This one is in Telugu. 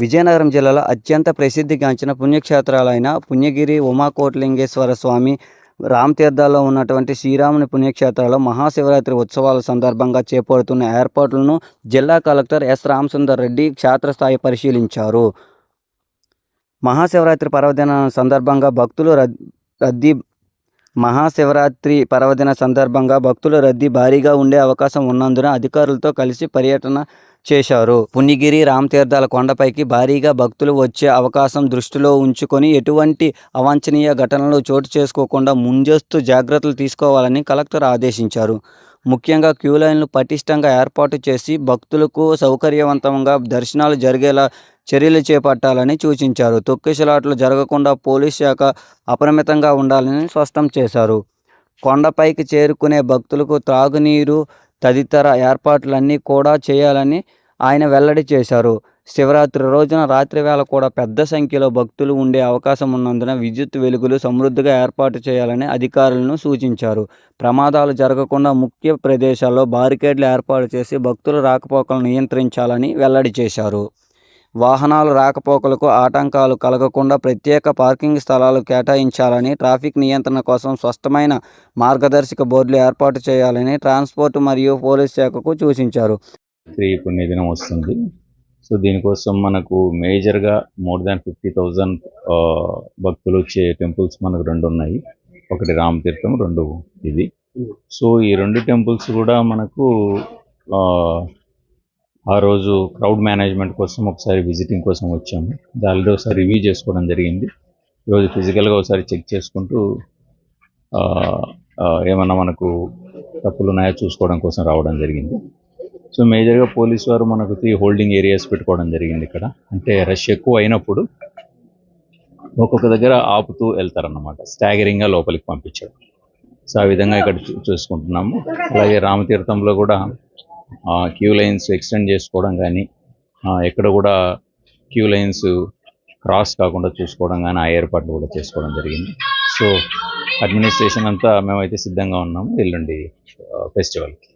విజయనగరం జిల్లాలో అత్యంత ప్రసిద్ధిగాంచిన పుణ్యక్షేత్రాలైన పుణ్యగిరి ఉమాకోట్లింగేశ్వర స్వామి రామతీర్థాల్లో ఉన్నటువంటి శ్రీరాముని పుణ్యక్షేత్రాల్లో మహాశివరాత్రి ఉత్సవాల సందర్భంగా చేపడుతున్న ఏర్పాట్లను జిల్లా కలెక్టర్ ఎస్. రామసుందర్ రెడ్డి క్షేత్రస్థాయి పరిశీలించారు. మహాశివరాత్రి పర్వదిన సందర్భంగా భక్తులు రద్దీ మహాశివరాత్రి పర్వదిన సందర్భంగా భక్తుల రద్దీ భారీగా ఉండే అవకాశం ఉన్నందున అధికారులతో కలిసి పర్యటన చేశారు. పునిగిరి రామతీర్థాల కొండపైకి భారీగా భక్తులు వచ్చే అవకాశం దృష్టిలో ఉంచుకొని ఎటువంటి అవాంఛనీయ ఘటనలు చోటు చేసుకోకుండా ముందస్తు జాగ్రత్తలు తీసుకోవాలని కలెక్టర్ ఆదేశించారు. ముఖ్యంగా క్యూ లైన్లు పటిష్టంగా ఏర్పాటు చేసి భక్తులకు సౌకర్యవంతంగా దర్శనాలు జరిగేలా చర్యలు చేపట్టాలని సూచించారు. తొక్కిసలాట్లు జరగకుండా పోలీస్ శాఖ అపరిమితంగా ఉండాలని స్పష్టం చేశారు. కొండపైకి చేరుకునే భక్తులకు త్రాగునీరు తదితర ఏర్పాట్లన్నీ కూడా చేయాలని ఆయన వెల్లడి చేశారు. శివరాత్రి రోజున రాత్రి వేళ కూడా పెద్ద సంఖ్యలో భక్తులు ఉండే అవకాశం ఉన్నందున విద్యుత్ వెలుగులు సమృద్ధిగా ఏర్పాటు చేయాలని అధికారులను సూచించారు. ప్రమాదాలు జరగకుండా ముఖ్య ప్రదేశాల్లో బారికేడ్లు ఏర్పాటు చేసి భక్తుల రాకపోకలను నియంత్రించాలని వెల్లడి చేశారు. వాహనాలు రాకపోకలకు ఆటంకాలు కలగకుండా ప్రత్యేక పార్కింగ్ స్థలాలు కేటాయించాలని ట్రాఫిక్ నియంత్రణ కోసం స్పష్టమైన మార్గదర్శక బోర్డులు ఏర్పాటు చేయాలని ట్రాన్స్పోర్ట్ మరియు పోలీస్ శాఖకు సూచించారు. త్రీ పుణ్యదినం వస్తుంది. సో దీనికోసం మనకు మేజర్గా మోర్ దాన్ ఫిఫ్టీ థౌజండ్ భక్తులు వచ్చే టెంపుల్స్ మనకు రెండు ఉన్నాయి. ఒకటి రామతీర్థం రెండు ఇది. సో ఈ రెండు టెంపుల్స్ కూడా మనకు ఆ, ఆ రోజు క్రౌడ్ మేనేజ్మెంట్ కోసం ఒకసారి విజిటింగ్ కోసం వచ్చాము. దానిలో ఒకసారి రివ్యూ చేసుకోవడం జరిగింది. ఈరోజు ఫిజికల్గా ఒకసారి చెక్ చేసుకుంటూ ఆ, ఏమన్నా మనకు తప్పులు ఉన్నాయో చూసుకోవడం కోసం రావడం జరిగింది. సో మేజర్గా పోలీస్ వారు మనకు త్రీ హోల్డింగ్ ఏరియాస్ పెట్టుకోవడం జరిగింది ఇక్కడ. అంటే రష్ ఎక్కువ అయినప్పుడు ఒక్కొక్క దగ్గర ఆపుతూ వెళ్తారన్నమాట. స్టాగరింగ్గా లోపలికి పంపించడం. సో ఆ విధంగా ఇక్కడ చూసుకుంటున్నాము. అలాగే రామతీర్థంలో కూడా క్యూ లైన్స్ ఎక్స్టెండ్ చేసుకోవడం కానీ ఎక్కడ కూడా క్యూ లైన్స్ క్రాస్ కాకుండా చూసుకోవడం కానీ ఆ ఏర్పాట్లు కూడా చేసుకోవడం జరిగింది. సో అడ్మినిస్ట్రేషన్ అంతా మేమైతే సిద్ధంగా ఉన్నాము. ఎల్లుండి ఫెస్టివల్కి.